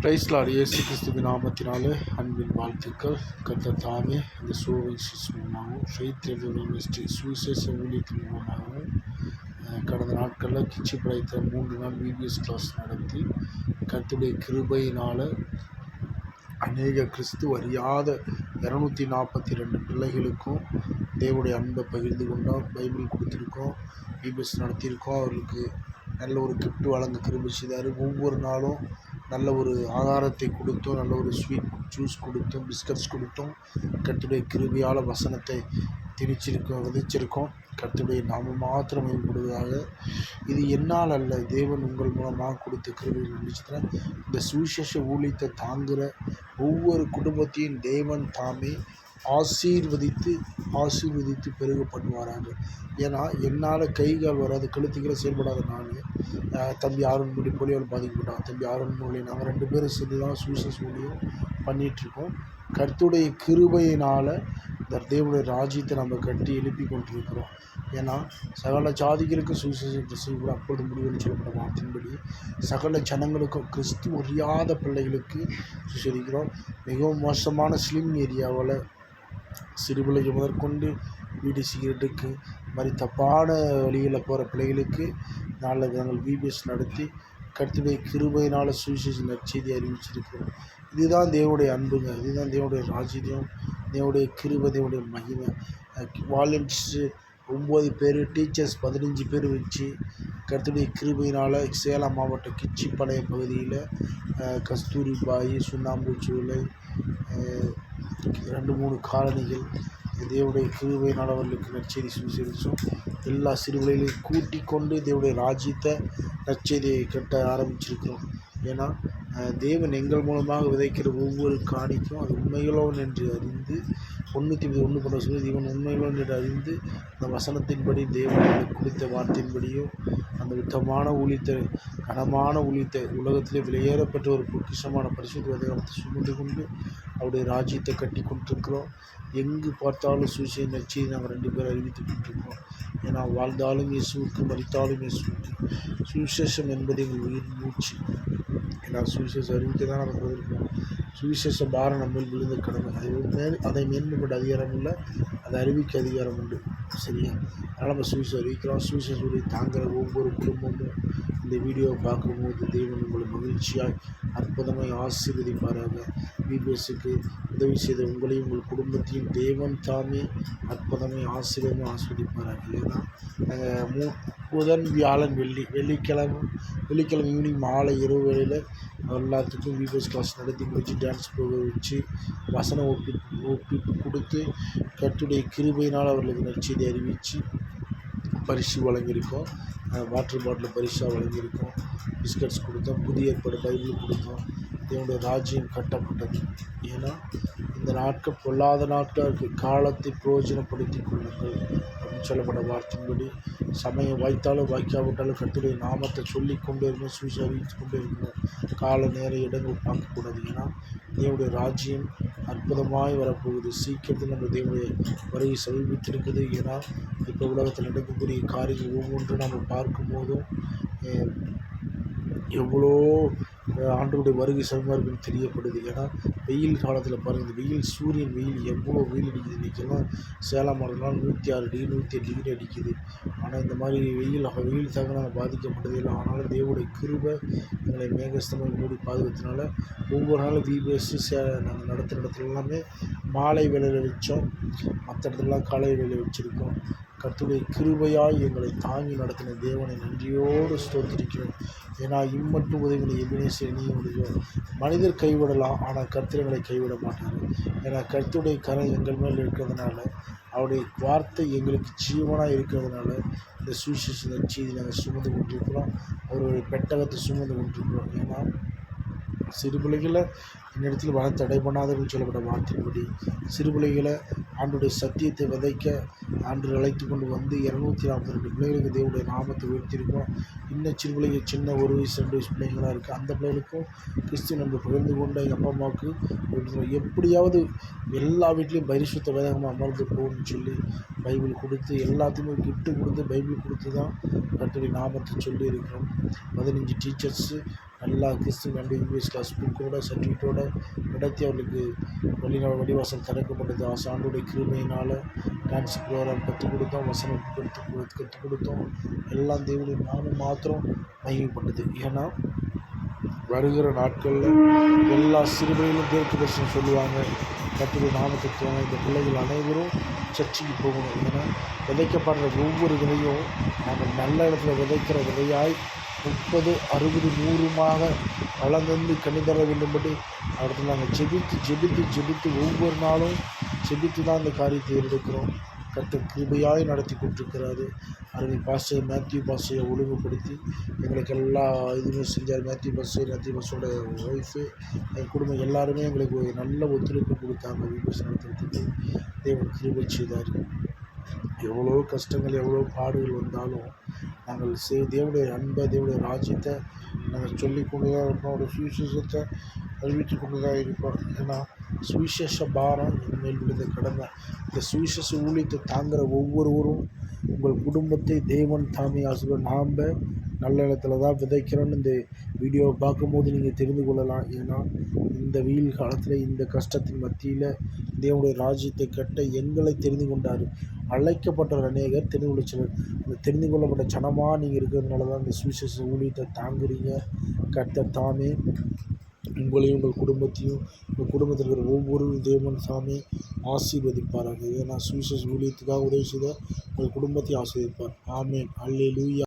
பிரைஸ்லார் இயேசு கிறிஸ்துவின் நாமத்தினாலே அன்பின் வாழ்த்துக்கள். கத்த தாமே இந்த சோவின் மூலமாகவும் ஃபெய்த் மினிஸ்ட்ரி சுவிசேஷ ஊழியத்தின் மூலமாகவும் கடந்த நாட்களில் கிச்சி படைத்த மூன்று நாள் விபிஎஸ் கிளாஸ் நடத்தி கத்துடைய கிருபையினால் அநேக கிறிஸ்து அறியாத இரநூத்தி நாற்பத்தி ரெண்டு பிள்ளைகளுக்கும் தேவனுடைய அன்பை பகிர்ந்து கொண்டோம் பைபிள் கொடுத்துருக்கோம் விபிஎஸ் நடத்தியிருக்கோம். அவர்களுக்கு நல்ல ஒரு கிஃப்ட் வழங்க கிருபி செய்தார். ஒவ்வொரு நாளும் நல்ல ஒரு ஆகாரத்தை கொடுத்தும் நல்ல ஒரு ஸ்வீட் ஜூஸ் கொடுத்தும் பிஸ்கட்ஸ் கொடுத்தும் கத்துடைய கிருபியால் வசனத்தை திணிச்சிருக்கோம் விதைச்சிருக்கோம். கத்துடைய நாம மாத்திரம் மேம்படுவதாக. இது என்னால் அல்ல தேவன் உங்கள் மூலமாக கொடுத்த கிருபை நினைச்சுக்கிறேன் இந்த சுவிசேஷ ஊழியத்தை தாங்குகிற ஒவ்வொரு குடும்பத்தையும் தேவன் தாமே ஆசீர்வதித்து ஆசீர்வதித்து பெருக பண்ணுவாராங்க ஏன்னா என்னால் கைகள் வராது கழுத்துக்களை செயல்படாத நான். தம்பி ஆரோன் மொழி போலியோவில் பாதிக்கப்பட்டான். தம்பி ஆரோன் மொழி நாங்கள் ரெண்டு பேரும் சேர்ந்து தான் சூசஸ் ஊழியம் பண்ணிகிட்ருக்கோம் கர்த்துடைய கிருபையினால் இந்த தேவனுடைய ராஜ்யத்தை நம்ம கட்டி எழுப்பி கொண்டிருக்கிறோம். ஏன்னா சகல ஜாதிகளுக்கு சுவிசேஷத்தை செய்யக்கூட அப்பொழுது முடிவுன்னு சொல்லப்பட்ட வார்த்தையின்படி சகல ஜனங்களுக்கும் கிறிஸ்து அறியாத பிள்ளைகளுக்கு சுசரிக்கிறோம் மிகவும் மோசமான ஸ்லிம் ஏரியாவில் சிறுபிள்ளைகள் முதற்கொண்டு பீடி சிகரெட்டுக்கு மாதிரி தப்பான வழியில் போகிற பிள்ளைகளுக்கு நாளில் நாங்கள் பிபிஎஸ் நடத்தி கர்த்தருடைய கிருபையினால் சுவிசேஷ நற்செய்தி அறிவிச்சிருக்கிறோம். இதுதான் தேவனுடைய அன்புங்க. இதுதான் தேவனுடைய ராஜ்யம் தேவனுடைய கிருபை தேவனுடைய மகிமை. வாலண்டியர்ஸு ஒம்பது பேர் டீச்சர்ஸ் பதினஞ்சு பேர் வச்சு கர்த்தருடைய கிருபையினால் சேலம் மாவட்டம் கிச்சிப்பாளையம் பகுதியில் அஹ், கஸ்தூரிபாய் சுண்ணாம்புச்சூளை ரெண்டு மூணு காலனிகள் தேவனுடைய கிருபையினால் நடவர்களுக்கு நற்செய்தி சுவிசேஷம் எல்லா சிறுவர்களையும் கூட்டி கொண்டு தேவனுடைய ராஜ்யத்தை நற்செய்தியை கட்ட ஆரம்பிச்சிருக்கிறோம். ஏன்னா தேவன் எங்கள் மூலமாக விதைக்கிற ஒவ்வொரு காணிக்கும் அது உண்மைகளோன் என்று அறிந்து தொண்ணூற்றி ஒன்று பண்ண சொல்லி இவன் உண்மைகளோன் என்று அறிந்து அந்த வசனத்தின்படி தேவன் குறித்த வார்த்தையின்படியும் அந்த வித்தமான ஊழியத்தை கனமான ஊழியத்தை உலகத்திலே விலையேறப்பட்ட ஒரு பொக்கிஷமான பரிசுத்த வேதகத்தை சுமந்து கொண்டு அவருடைய ராஜ்யத்தை கட்டி கொண்டிருக்கிறோம். எங்கு பார்த்தாலும் சூசிய நச்சியை நாங்கள் ரெண்டு பேரும் அறிவித்து கொண்டிருக்கிறோம். ஏன்னா வாழ்ந்தாலும் இயேசுவுக்கு மறித்தாலும் இயேசுவுக்கு சுவிசேஷம் என்பது எங்கள் உயிர் மூச்சு. ஏன்னா சுவிசேஷம் அறிவித்து தான் நாங்கள் போயிருக்கோம் சுவிசேஷ பாரம் நம்ம விழுந்த கடமை அதை மேல் அதை மேன்மைப்பட்ட அதிகாரம் இல்லை. அதை அறிவிக்க அதிகாரம் உண்டு. சரியா? அதனால் நம்ம சுவிசேஷம் அறிவிக்கிறோம் சொல்லி தாங்குகிற ஒவ்வொரு குடும்பமும் இந்த வீடியோவை பார்க்கும்போது தெய்வம் உங்களை மகிழ்ச்சியாய் அற்புதமாக ஆசீர்வதிப்பாராக. பிபிஎஸ்க்கு உதவி செய்த உங்களையும் உங்கள் குடும்பத்தையும் தெய்வம் தாமே அற்புதமாக ஆசீர்வமாக ஆஸ்வதிப்பாராக ஏன்னா நாங்கள் மூ புதன் வியாழன் வெள்ளி வெள்ளிக்கிழமை வெள்ளிக்கிழமை ஈவினிங் மாலை இரவு வேளையில் எல்லாத்துக்கும் விபிஎஸ் கிளாஸ் நடத்தி முடிச்சு டான்ஸ் போக வச்சு வசனம் ஒப்பி ஒப்பிட்டு கொடுத்து கர்த்தருடைய கிருபையினால் அவர்களுக்கு நற்செய்தி அறிவித்து பரிசு வழங்கியிருக்கோம். வாட்டர் பாட்டில் பரிசாக வழங்கியிருக்கோம். பிஸ்கட்ஸ் கொடுத்தோம். புதிய ஏற்பாடு பைபிள் கொடுத்தோம். தேவனுடைய ராஜ்யம் கட்டப்பட்டது. ஏன்னா இந்த நாட்கள் பொல்லாத நாட்களாக இருக்குது காலத்தை பிரயோஜனப்படுத்தி கொள்ளுங்கள் அப்படின்னு சொல்லப்பட்ட வார்த்தையின்படி சமயம் வாய்த்தாலும் வாய்க்காவிட்டாலும் கத்துடைய நாமத்தை சொல்லி கொண்டே இருக்கணும் சூசி அறிவித்து கொண்டே இருக்கணும் கால நேர இடங்கள் பார்க்கக்கூடாது. ஏன்னா தேவனுடைய ராஜ்யம் அற்புதமாய் வரப்போகுது. சீக்கிரத்தில் நம்ம தேவனுடைய வருகை சமீபித்திருக்குது ஏன்னா இப்போ உலகத்தில் நடக்கக்கூடிய காரியங்கள் ஒவ்வொன்றும் நம்ம பார்க்கும்போதும் எவ்வளோ ஆண்டுடைய வருகை சமமாக இருக்குன்னு தெரியப்படுது. ஏன்னா வெயில் காலத்தில் பாருங்கள் இந்த வெயில் சூரியன் வெயில் எவ்வளோ வெயில் அடிக்குது இன்றைக்கெல்லாம் சேலம் மாவட்டம்லாம் நூற்றி ஆறு டிகிரி நூற்றி எட்டு டிகிரி அடிக்குது. ஆனால் இந்த மாதிரி வெயில் வெயில் தாங்க நாங்கள் பாதிக்கப்பட்டதே இல்லை. ஆனாலும் தேவோடைய கிருபை எங்களை மேகஸ்தமாக மூடி பாதுகாத்தனால ஒவ்வொரு நாளும் விபிஎஸ் சே நாங்கள் நடத்துகிற இடத்துல எல்லாமே மாலை வேலையில் வச்சோம். மற்ற இடத்துலலாம் காலை வேலையில் வச்சுருக்கோம். கர்த்துடைய கிருபையாய் எங்களை தாங்கி நடத்தின தேவனை நன்றியோடு ஸ்தோத்திருக்கிறோம். ஏன்னா இம்மட்டும் உதவிகளை எபினேஸ் இணைய முடியும் மனிதர் கைவிடலாம் ஆனால் கர்த்தர்களை கைவிட மாட்டார். ஏன்னா கர்த்துடைய கரை எங்கள் மேல் இருக்கிறதுனால அவருடைய வார்த்தை எங்களுக்கு ஜீவனாக இருக்கிறதுனால இந்த சுவிசேஷ செய்தி நாங்கள் சுமந்து கொண்டிருக்கிறோம். அவருடைய பெட்டகத்தை சுமந்து கொண்டிருக்கிறோம். ஏன்னா சிறு பிள்ளைகளை என்னிடத்தில் வர தடை பண்ணாதவர்கள் சொல்லப்பட்ட வார்த்தையின்படி சிறு பிள்ளைகளை ஆண்டுடைய சத்தியத்தை விதைக்க ஆண்டு அழைத்து கொண்டு வந்து இரநூத்தி நாற்பத்தி ரெண்டு பிள்ளைகளுக்கு தேவனுடைய நாமத்தை உயர்த்தியிருக்கோம் இன்னும் சிறு பிள்ளைங்க சின்ன ஒரு வயசு ரெண்டு வயசு பிள்ளைங்களாக இருக்குது அந்த பிள்ளைகளுக்கும் கிறிஸ்து நம்ம பகிர்ந்து கொண்டு எங்கள் அப்பா அம்மாவுக்கு எப்படியாவது எல்லா வீட்லேயும் பரிசுத்த விதமாக அமர்ந்து போகணும்னு சொல்லி பைபிள் கொடுத்து எல்லாத்துக்குமே கிஃப்ட்டு கொடுத்து பைபிள் கொடுத்து தான் கட்டுரை நாமத்தை சொல்லி இருக்கிறோம் பதினஞ்சு டீச்சர்ஸு நல்லா கிறிஸ்து நண்டு இங்கிலீஷ் கிளாஸ் புக்கோட சர்டிஃபிகேட்டோட நடத்தி அவர்களுக்கு வழி வழிவாசல் திறக்கப்பட்டது. ஆசாண்டுடைய கிருமையினால் டான்ஸ் ப்ரோக்ராம் கற்றுக் கொடுத்தோம் வசனம் கற்றுக் கற்றுக் கொடுத்தோம். எல்லாம் தேவனுடைய நாமும் மாத்திரம் மகிமைப்பட்டது. ஏன்னா வருகிற நாட்களில் எல்லா சிறுமையிலும் தீர்க்க தரிசனம் சொல்லுவாங்க. கற்றுக்கு நாமத்தை இந்த பிள்ளைகள் அனைவரும் சர்ச்சைக்கு போகணும். ஏன்னா விதைக்கப்படுற ஒவ்வொரு விதையும் நாங்கள் நல்ல இடத்துல விதைக்கிற விதையாய் முப்பது அறுபது நூறுமாக வளர்ந்து கணிதர வேண்டும்படி அடுத்து நாங்கள் ஜெபித்து ஜெபித்து ஜெபித்து ஒவ்வொரு நாளும் ஜெபித்து தான் அந்த காரியத்தை எடுக்கிறோம் கர்த்தர் கிருபையாய் நடத்தி கொண்டிருக்கிறாரு அருமை பாஸ்டர் மேத்யூ பாஸ்டரை ஒழுங்குபடுத்தி எங்களுக்கு எல்லா இதுவுமே செஞ்சார். மேத்யூ பாஸ்டர் மேத்யூ பாஸ்டரோட ஒய்ஃபு என் குடும்பம் எல்லாருமே எங்களுக்கு நல்ல ஒத்துழைப்பு கொடுத்தாங்க. வீடியோஸ் நடத்துறதுக்கு தேவன் கிருபை செய்தார். எவ்வளோ கஷ்டங்கள் எவ்வளோ பாடுகள் வந்தாலும் நாங்கள் செய் தேவனுடைய அன்பை தேவனுடைய ராஜ்யத்தை நாங்கள் சொல்லிக்கொண்டு தான் இருப்போம். ஒரு சுவிசேஷத்தை அறிவித்து கொண்டு தான் இருப்போம். ஏன்னா சுவிசேஷ பாரம் என் மேல் விழுந்த கடமை இந்த சுவிசேஷ ஊழியத்தை தாங்குகிற ஒவ்வொருவரும் உங்கள் குடும்பத்தை தேவன் தாமே ஆசிரியர் நாம் நல்ல இடத்துல தான் விதைக்கிறோன்னு இந்த வீடியோவை பார்க்கும்போது நீங்கள் தெரிந்து கொள்ளலாம். ஏன்னா இந்த வெயில் காலத்தில் இந்த கஷ்டத்தின் மத்தியில் தேவனுடைய ராஜ்யத்தை கட்ட எங்களை தெரிந்து கொண்டார். அழைக்கப்பட்ட அநேகர் தெரிந்து கொள்ள சிலர். அந்த தெரிந்து கொள்ளப்பட்ட ஜனமாக நீங்கள் இருக்கிறதுனால தான் இந்த சுவிசேஷ ஊழியத்தை தாங்குறீங்க. கட்ட தாமே உங்களையும் உங்கள் குடும்பத்தையும் உங்கள் குடும்பத்தில் இருக்கிற ஒவ்வொரு தேவன் சாமி ஆசீர்வதிப்பாராக. ஏன்னா சுவிசேஷ ஊழியத்துக்காக உதவி செய்த உங்கள் குடும்பத்தையும் ஆசீர்வதிப்பார். ஆமேன். அல்லேலூயா